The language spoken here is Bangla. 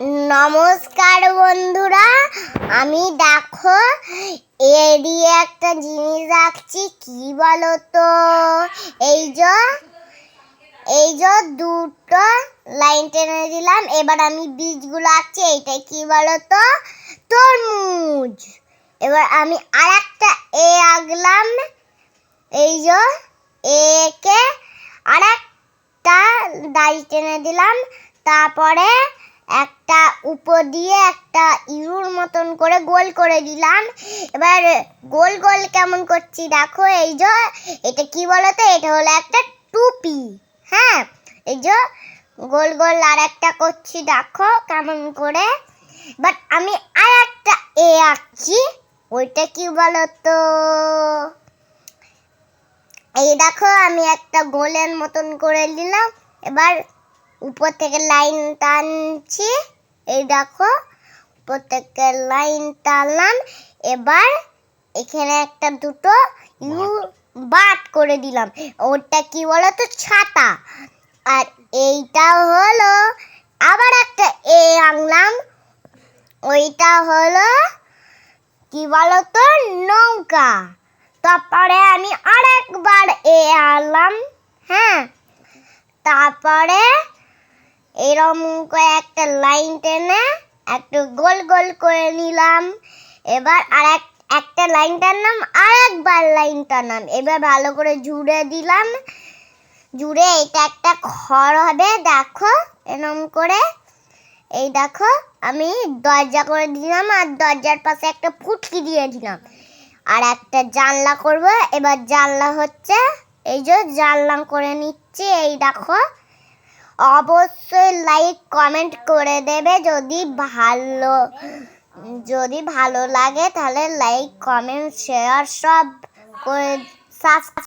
নমস্কার বন্ধুরা, আমি দেখো এড়িয়ে একটা জিনিস আঁকছি, কি বলো তো এই যে এই যে দুটো লাইন টেনে দিলাম, এবার আমি বীজগুলো আঁকছি, এইটা কি বলো তো তরমুজ। এবার আমি আর একটা এ আঁকলাম, এই যে একে আর একটা দাড়ি টেনে দিলাম, তারপরে একটা উপর দিয়ে একটা ইউর মতন করে গোল করে দিলাম। এবার গোল গোল কেমন করছি দেখো, এই যে এটা কি বলতো? এটা হলো একটা টুপি। হ্যাঁ এই যে গোল গোল আর একটা করছি, দেখো কেমন করে। বাট আমি আর একটা এ আঁকছি, ওইটা কি বলতো? এই দেখো, আমি একটা গোলের মতন করে দিলাম। এবার উপর থেকে লাইন টানছি। এই দেখো উপর থেকে লাইন টানলাম। এবার এখানে একটা দুটো ইউ বাট। করে দিলাম। ওটা কি বলো তো ছাতা। আর এইটা হলো আবার একটা এ আনলাম। ওইটা হলো কি বলো তো নৌকা। তারপরে আমি আরেকবার এ আনলাম হ্যাঁ? তারপরে এরম করে একটা লাইন টেনে একটু গোল গোল করে নিলাম। এবার আর এক একটা লাইন টানলাম আর একবার লাইন টানলাম। এবার ভালো করে জুড়ে দিলাম। জুড়ে এটা একটা ঘর হবে, দেখো, এরম করে। এই দেখো, আমি দরজা করে দিলাম আর দরজার পাশে একটা ফুটকি দিয়ে দিলাম। আর একটা জানলা করব। এবার জানলা হচ্ছে, এই যে জানলা করে নিচ্ছি, এই দেখো। অবশ্যই লাইক কমেন্ট করে দেবে। যদি ভালো যদি ভালো লাগে তাহলে লাইক কমেন্ট শেয়ার সব করে সাবস্ক্রাইব